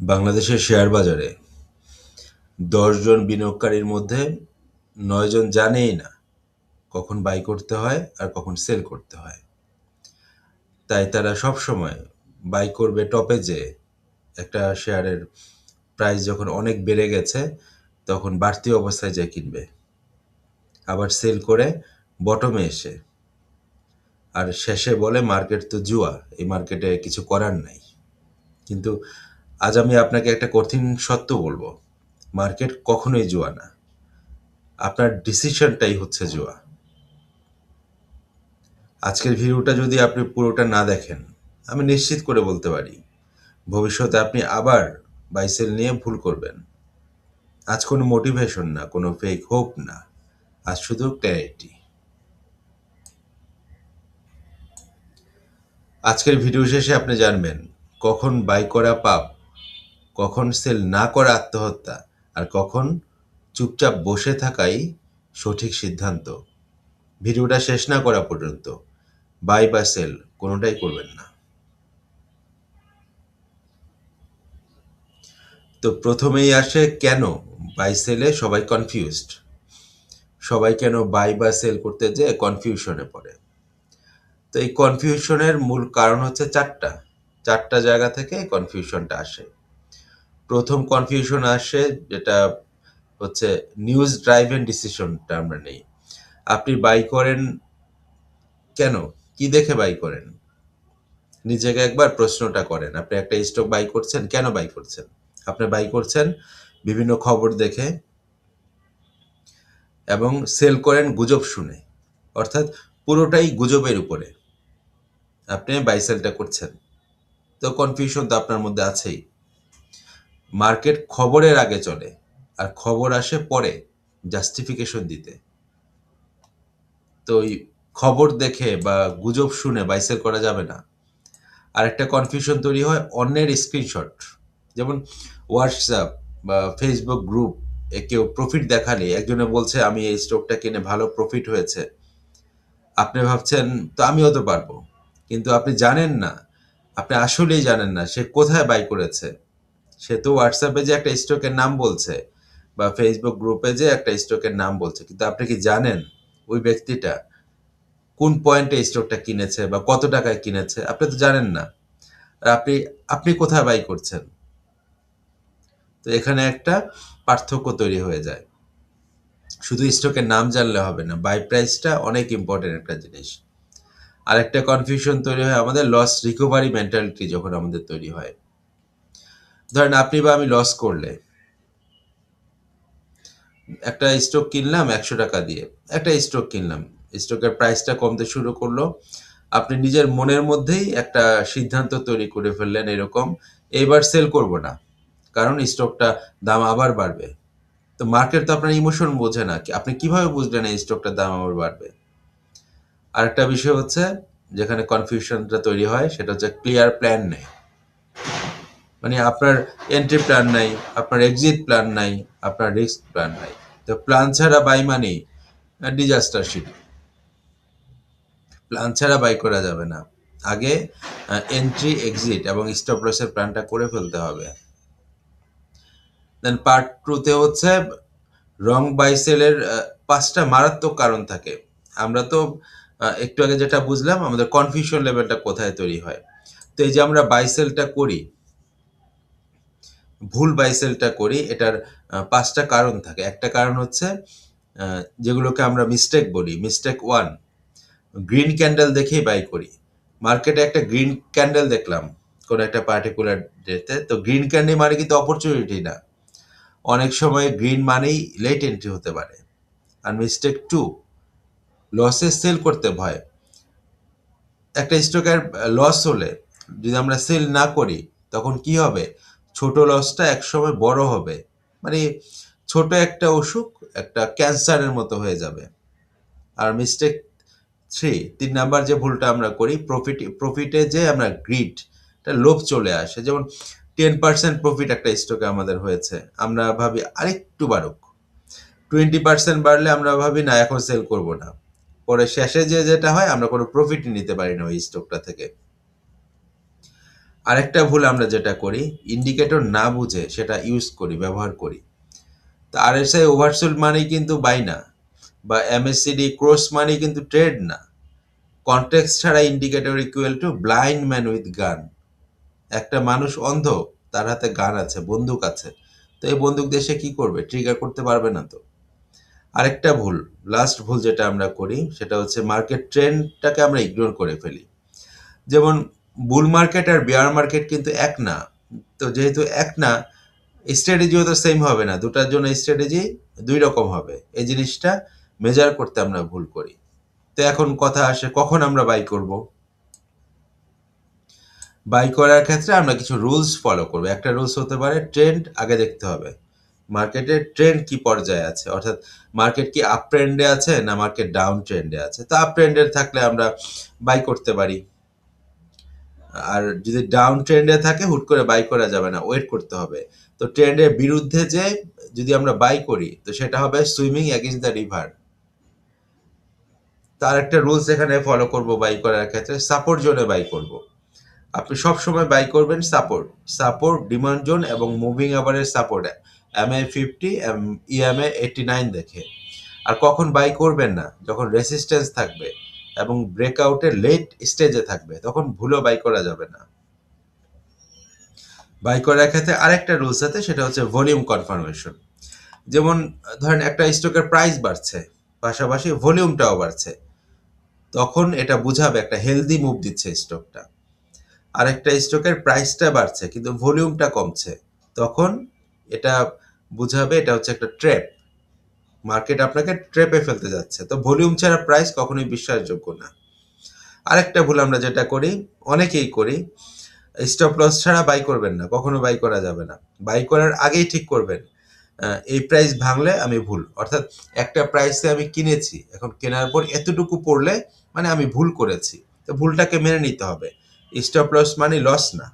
বাংলাদেশের শেয়ার বাজারে। দশজন বিনিয়োগকারীর মধ্যে নয়জন জানেই না কখন বাই করতে হয় আর কখন সেল করতে হয়। তাই তারা সব সময় বাই করবে টপে যে একটা শেয়ারের প্রাইস যখন অনেক বেড়ে গেছে, তখন বাড়তি অবস্থায় যায় কিনবে। আবার সেল করে বটমে এসে। আর শেষে বলে মার্কেট তো জুয়া, এই মার্কেটে কিছু করার নাই। কিন্তু আজ আমি আপনাকে একটা কঠিন সত্য বলব। মার্কেট কখনোই জুয়া না। আপনার ডিসিশনটাই হচ্ছে জুয়া। আজকের ভিডিওটা যদি আপনি পুরোটা না দেখেন, আমি নিশ্চিত করে বলতে পারি, ভবিষ্যতে আপনি আবার বাইসেল নিয়ে ভুল করবেন। আজ কোনো মোটিভেশন না, কোনো ফেক হোপ না। আজ শুধু ক্ল্যারিটি আজকের ভিডিও শেষে আপনি জানবেন, কখন বাই করা পাপ কখন সেল না করা আত্মহত্যা আর কখন চুপচাপ বসে থাকাই সঠিক সিদ্ধান্ত। ভিডিওটা শেষ না করা পর্যন্ত বাই বা সেল, কোনোটাই করবেন না। তো প্রথমেই আসে কেন বাই সেলে সবাই কনফিউজড সবাই কেন বাই বা সেল করতে যেয়ে কনফিউশনে পড়ে? তো এই কনফিউশনের মূল কারণ হচ্ছে চারটা। চারটা জায়গা থেকে কনফিউশনটা আসে। প্রথম কনফিউশন আসে যেটা হচ্ছে নিউজ ড্রাইভেন ডিসিশনটা আমরা নেই। আপনি বাই করেন কেন? কি দেখে বাই করেন? নিজেকে একবার প্রশ্নটা করেন, আপনি একটা স্টক বাই করছেন, কেন বাই করছেন? আপনি বাই করছেন বিভিন্ন খবর দেখে এবং সেল করেন গুজব শুনে, অর্থাৎ পুরোটাই গুজবের উপরে। আপনি বাই সেলটা করছেন। তো কনফিউশন তো আপনার মধ্যে আছেই। মার্কেট খবরের আগে চলে আর খবর আসে পরে জাস্টিফিকেশন দিতে। তো ওই খবর দেখে বা গুজব শুনে বাইসেল করা যাবে না। আর একটা কনফিউশন তৈরি হয় অন্যের স্ক্রিনশট যেমন হোয়াটসঅ্যাপ বা ফেসবুক গ্রুপ কেউ প্রফিট দেখালে একজনে বলছে, আমি এই স্টকটা কিনে ভালো প্রফিট হয়েছে। আপনি ভাবছেন, তো আমিও তো পারব। কিন্তু আপনি জানেন না। আপনি আসলেই জানেন না সে কোথায় বাই করেছে। সে তো হোয়াটসঅ্যাপে যে একটা স্টকের নাম বলছে বা ফেসবুক গ্রুপে যে একটা স্টকের নাম বলছে, কিন্তু আপনি কি জানেন ওই ব্যক্তিটা কোন পয়েন্টে স্টকটা কিনেছে বা কত টাকায় কিনেছে? আপনি তো জানেন না। আর আপনি আপনি কোথায় বাই করছেন? তো এখানে একটা পার্থক্য তৈরি হয়ে যায়। শুধু স্টকের নাম জানলে হবে না বাই প্রাইসটা অনেক ইম্পর্টেন্ট একটা জিনিস। আর একটা কনফিউশন তৈরি হয় আমাদের লস রিকভারি মেন্টালিটি যখন আমাদের তৈরি হয়। ধরেন আপনি বা আমি লস করলে, একটা স্টক কিনলাম একশো টাকা দিয়ে, একটা স্টক কিনলাম। স্টকের প্রাইসটা কমতে শুরু করল। আপনি নিজের মনের মধ্যেই একটা সিদ্ধান্ত তৈরি করে ফেললেন এরকম। এইবার সেল করব না, কারণ স্টকটা দাম আবার বাড়বে। তো মার্কেট তো আপনার ইমোশন বোঝে না আপনি কীভাবে বুঝলেন এই স্টকটার দাম আবার বাড়বে? আরেকটা বিষয় হচ্ছে, যেখানে কনফিউশনটা তৈরি হয়, সেটা হচ্ছে ক্লিয়ার প্ল্যান নেই। মানে আপনার এন্ট্রি প্ল্যান নাই, আপনার এক্সিট প্ল্যান নাই, আপনার রিস্ক প্ল্যান নাই। তো প্ল্যান ছাড়া buy money disaster sheet plan ছাড়া বাই করা যাবে না। আগে এন্ট্রি এক্সিট এবং স্টপ লসের প্ল্যানটা করে ফেলতে হবে। দেন পার্ট টুতে হচ্ছে রং বাই সেলের পাঁচটা মারাত্মক কারণ থাকে। আমরা তো একটু আগে যেটা বুঝলাম, আমাদের কনফিউশন লেভেলটা কোথায় তৈরি হয়। তো এই যে আমরা বাইসেলটা করি ভুল বাইসেলটা করি, এটার পাঁচটা কারণ থাকে। একটা কারণ হচ্ছে যেগুলোকে আমরা মিস্টেক বলি মিস্টেক ওয়ান গ্রিন ক্যান্ডেল দেখেই বাই করি। মার্কেটে একটা গ্রিন ক্যান্ডেল দেখলাম, কোনো একটা পার্টিকুলার ডেতে তো গ্রিন ক্যান্ডেল মানে কিন্তু অপরচুনিটি না। অনেক সময় গ্রিন মানেই লেট এন্ট্রি হতে পারে। আর মিস্টেক টু লসে সেল করতে ভয়। একটা স্টকের লস হলে যদি আমরা সেল না করি, তখন কি হবে? ছোট লসটা একসময় বড় হবে। মানে ছোট একটা অসুখ একটা ক্যান্সারের মতো হয়ে যাবে। আর মিস্টেক থ্রি তিন নাম্বার যে ভুলটা আমরা করি প্রফিট প্রফিটে যে আমরা গ্রিড এটা লোভ চলে আসে। যেমন টেন পার্সেন্ট প্রফিট একটা স্টকে আমাদের হয়েছে, আমরা ভাবি আরেকটু বাড়ুক। টোয়েন্টি পার্সেন্ট বাড়লে আমরা ভাবি, না, এখন সেল করব না। পরে শেষে যে যেটা হয়, আমরা কোনো প্রফিটই নিতে পারি না ওই স্টকটা থেকে। আরেকটা ভুল আমরা যেটা করি ইন্ডিকেটর না বুঝে সেটা ইউজ করি, ব্যবহার করি। তো আরএসআই ওভারসোল্ড মানেই কিন্তু বাই না, বা এমএসসিডি ক্রস মানেই কিন্তু ট্রেড না। কন্টেক্স ছাড়া indicator equal to blind man with gun একটা মানুষ অন্ধ, তার হাতে গান আছে, বন্দুক আছে। তো এই বন্দুক দিয়ে সে কি করবে? ট্রিগার করতে পারবে না তো। আরেকটা ভুল লাস্ট ভুল যেটা আমরা করি, সেটা হচ্ছে মার্কেট ট্রেন্ডটাকে আমরা ইগনোর করে ফেলি। যেমন বুল মার্কেট আর বেয়ার মার্কেট কিন্তু এক না। তো যেহেতু এক না স্ট্র্যাটেজিও তো সেম হবে না। দুটার জন্য স্ট্র্যাটেজি দুই রকম হবে। এই জিনিসটা মেজার করতে আমরা ভুল করি। তো এখন কথা আসে, কখন আমরা বাই করব? বাই করার ক্ষেত্রে আমরা কিছু রুলস ফলো করব। একটা রুলস হতে পারে ট্রেন্ড আগে দেখতে হবে। মার্কেটের ট্রেন্ড কি পর্যায়ে আছে? অর্থাৎ মার্কেট কি আপ ট্রেন্ডে আছে না মার্কেট ডাউন ট্রেন্ডে আছে? তো আপ ট্রেন্ডে থাকলে আমরা বাই করতে পারি। আর যদি ডাউন ট্রেন্ডে থাকে, হুট করে বাই করা যাবে না ওয়েট করতে হবে। তো ট্রেন্ডের বিরুদ্ধে যে যদি আমরা বাই করি, তো সেটা হবে সুইমিং অ্যাগেন্স্ট দ্য রিভার তার একটা রুলস এখানে ফলো করব বাই করার ক্ষেত্রে সাপোর্ট জোনে বাই করব। আপনি সব সময় বাই করবেন সাপোর্ট সাপোর্ট ডিমান্ড জোন এবং moving আভারের support M A fifty M EMA eighty nine দেখে। আর কখন বাই করবেন না? যখন রেসিস্টেন্স থাকবে। এবং ব্রেকআউটের লেট স্টেজে থাকবে, তখন ভুলও বাই করা যাবে না। বাই করার ক্ষেত্রে আরেকটা রুলস আছে, সেটা হচ্ছে ভলিউম কনফার্মেশন যেমন, ধরেন একটা স্টকের প্রাইস বাড়ছে, পাশাপাশি ভলিউমটাও বাড়ছে, তখন এটা বুঝাবে একটা হেলদি মুভ দিচ্ছে স্টকটা আরেকটা স্টকের প্রাইসটা বাড়ছে, কিন্তু ভলিউমটা কমছে, তখন এটা বুঝাবে, এটা হচ্ছে একটা ট্র্যাপ মার্কেট আপনাকে ট্রেপে ফেলতে যাচ্ছে। তো ভলিউম ছাড়া প্রাইস কখনোই বিশ্বাসযোগ্য না। আরেকটা ভুল আমরা যেটা করি, অনেকেই করি স্টপ লস ছাড়া বাই করবেন না, কখনো বাই করা যাবে না। বাই করার আগেই ঠিক করবেন এই প্রাইস ভাঙলে আমি ভুল। অর্থাৎ একটা প্রাইসে আমি কিনেছি, এখন কেনার পর এতটুকু পড়লে মানে আমি ভুল করেছি। তো ভুলটাকে মেনে নিতে হবে। স্টপ লস মানে লস না।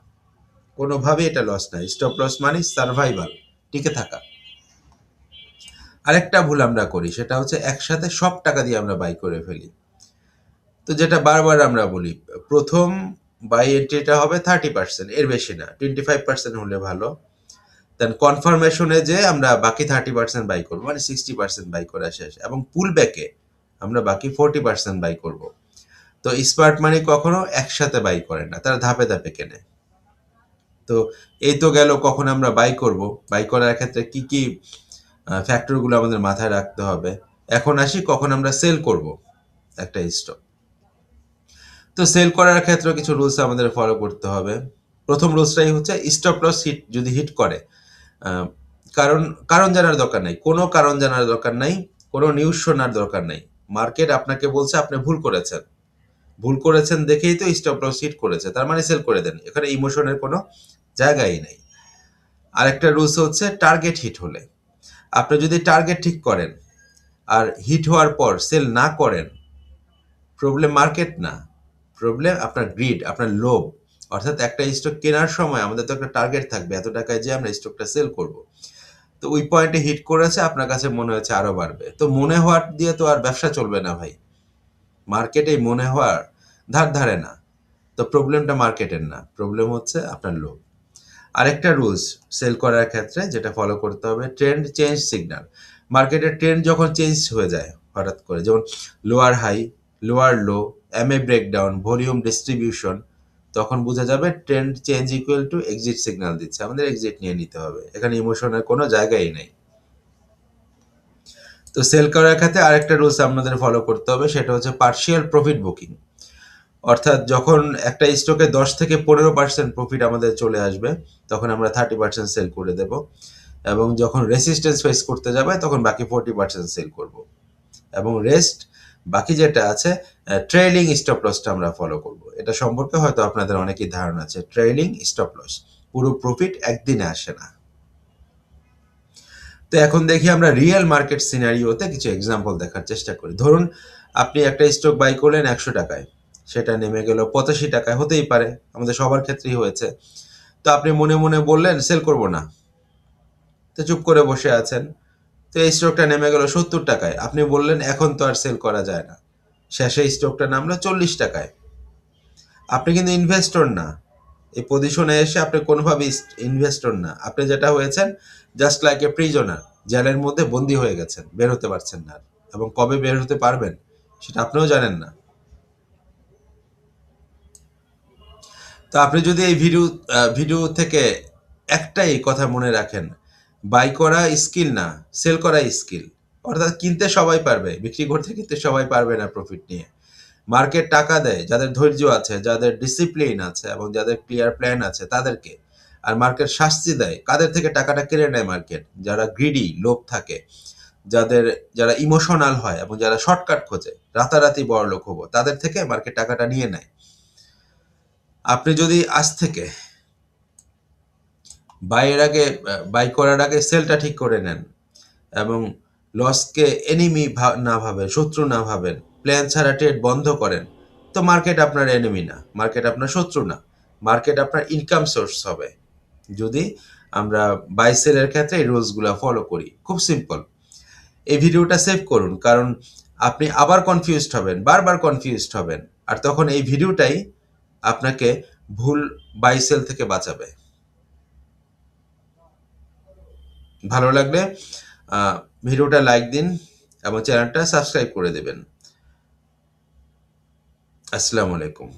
কোনোভাবে এটা লস না। স্টপ লস মানে সার্ভাইভাল টিকে থাকা। আরেকটা ভুল আমরা করি, সেটা হচ্ছে একসাথে সব টাকা দিয়ে আমরা বাই করে ফেলি। তো যেটা বারবার আমরা বলি, প্রথম বাই এন্ট্রিটা হবে থার্টি পার্সেন্ট এর বেশি না টোয়েন্টি ফাইভ পার্সেন্ট হলে ভালো। দেন কনফার্মেশনে যে আমরা বাকি থার্টি পার্সেন্ট বাই করব মানে সিক্সটি পার্সেন্ট বাই করা শেষ, এবং পুল ব্যাকে আমরা বাকি ফোরটি পার্সেন্ট বাই করব। তো স্মার্ট মানি কখনো একসাথে বাই করে না, তারা ধাপে ধাপে কেনে। তো এই তো গেল কখন আমরা বাই করব বাই করার ক্ষেত্রে কি কি ফ্যাক্টরগুলো আমাদের মাথায় রাখতে হবে। এখন আসি কখন আমরা সেল করব একটা স্টক তো সেল করার ক্ষেত্রে কিছু রুলস আমাদের ফলো করতে হবে। প্রথম রুলসটাই হচ্ছে স্টপ লস হিট যদি হিট করে। কারণ কারণ জানার দরকার নাই। কোনো কারণ জানার দরকার নাই, কোনো নিউজ শোনার দরকার নাই। মার্কেট আপনাকে বলছে, আপনি ভুল করেছেন। ভুল করেছেন দেখেই তো স্টপ লস হিট করেছে, তার মানে সেল করে দেন। এখানে ইমোশনের কোনো জায়গাই নেই। আরেকটা রুলস হচ্ছে টার্গেট হিট হলে। আপনি যদি টার্গেট ঠিক করেন আর হিট হওয়ার পর সেল না করেন প্রবলেম মার্কেট না প্রবলেম আপনার গ্রিড আপনার লোভ। অর্থাৎ একটা স্টক কেনার সময় আমাদের তো একটা টার্গেট থাকবে, এত টাকায় যে আমরা স্টকটা সেল করব। তো ওই পয়েন্টে হিট করেছে, আপনার কাছে মনে হচ্ছে আরও বাড়বে। তো মনে হওয়ার দিয়ে তো আর ব্যবসা চলবে না ভাই। মার্কেটে মনে হওয়ার ধার ধারে না। তো প্রবলেমটা মার্কেটের না। প্রবলেম হচ্ছে আপনার লোভ। আরেকটা রুলস সেল করার ক্ষেত্রে যেটা ফলো করতে হবে ট্রেন্ড চেঞ্জ সিগনাল মার্কেটের ট্রেন্ড যখন চেঞ্জ হয়ে যায় হঠাৎ করে, যেমন lower high lower low M A breakdown volume distribution তখন বোঝা যাবে trend change equal to exit signal দিচ্ছে। আমাদের এক্সিট নিয়ে নিতে হবে। এখানে ইমোশনের কোনো জায়গাই নেই। তো সেল করার ক্ষেত্রে আরেকটা রুলস আপনাদের ফলো করতে হবে, সেটা হচ্ছে পার্শিয়াল প্রফিট বুকিং অর্থাৎ যখন একটা স্টকে দশ থেকে পনেরো পার্সেন্ট প্রফিট আমাদের চলে আসবে, তখন আমরা থার্টি পার্সেন্ট সেল করে দেব। এবং যখন রেসিস্টেন্স ফেস করতে যাবে, তখন বাকি ফোরটি পার্সেন্ট সেল করব। এবং রেস্ট বাকি যেটা আছে ট্রেলিং স্টপ লসটা আমরা ফলো করব। এটা সম্পর্কে হয়তো আপনাদের অনেকই ধারণা আছে ট্রেলিং স্টপ লস পুরো প্রফিট একদিনে আসে না। তো এখন দেখি আমরা রিয়েল মার্কেট সিনারিওতে কিছু এক্সাম্পল দেখার চেষ্টা করি। ধরুন, আপনি একটা স্টক বাই করলেন একশো টাকায়। সেটা নেমে গেল। পঁচাশি টাকায় হতেই পারে, আমাদের সবার ক্ষেত্রেই হয়েছে। তো আপনি মনে মনে বললেন, সেল করব না। তো চুপ করে বসে আছেন। তো এই স্টকটা নেমে গেল সত্তর টাকায়। আপনি বললেন, এখন তো আর সেল করা যায় না। শেষে স্টকটা নামলো চল্লিশ টাকায়। আপনি কিন্তু ইনভেস্টর না। এই পজিশনে এসে আপনি কোনোভাবে ইনভেস্টর না। আপনি যেটা হয়েছেন জাস্ট লাইক এ প্রিজনার জেলের মধ্যে বন্দি হয়ে গেছেন, বের হতে পারছেন না। এবং কবে বের হতে পারবেন, সেটা আপনিও জানেন না। তো আপনি যদি এই ভিডিও ভিডিও থেকে একটাই কথা মনে রাখেন বাই করা স্কিল না সেল করা স্কিল অর্থাৎ কিনতে সবাই পারবে, বিক্রি করতে কিনতে সবাই পারবে না প্রফিট নিয়ে। মার্কেট টাকা দেয়, যাদের ধৈর্য আছে, যাদের ডিসিপ্লিন আছে এবং যাদের ক্লিয়ার প্ল্যান আছে তাদেরকে। আর মার্কেট শাস্তি দেয়, কাদের থেকে টাকাটা কেড়ে নেয় মার্কেট যারা গ্রিডি লোভ থাকে, যাদের, যারা ইমোশনাল হয় এবং যারা শর্টকাট খোঁজে, রাতারাতি বড় লোক হব, তাদের থেকে মার্কেট টাকাটা নিয়ে নেয়। আপনি যদি আজ থেকে বাইয়ের আগে, বাই করার আগে সেলটা ঠিক করে নেন এবং লসকে এনিমি না ভাবেন, শত্রু না ভাবেন প্ল্যান ছাড়া ট্রেড বন্ধ করেন, তো মার্কেট আপনার এনিমি না। মার্কেট আপনার শত্রু না। মার্কেট আপনার ইনকাম সোর্স হবে। যদি আমরা বাই সেলের ক্ষেত্রে এই রুলসগুলো ফলো করি, খুব সিম্পল এই ভিডিওটা সেভ করুন, কারণ আপনি আবার কনফিউজড হবেন, বারবার কনফিউজড হবেন। আর তখন এই ভিডিওটাই আপনাকে ভুল বাইসেল থেকে বাঁচাবে। ভালো লাগলে ভিডিওটা লাইক দিন এবং চ্যানেলটা সাবস্ক্রাইব করে দেবেন। আসসালামু আলাইকুম।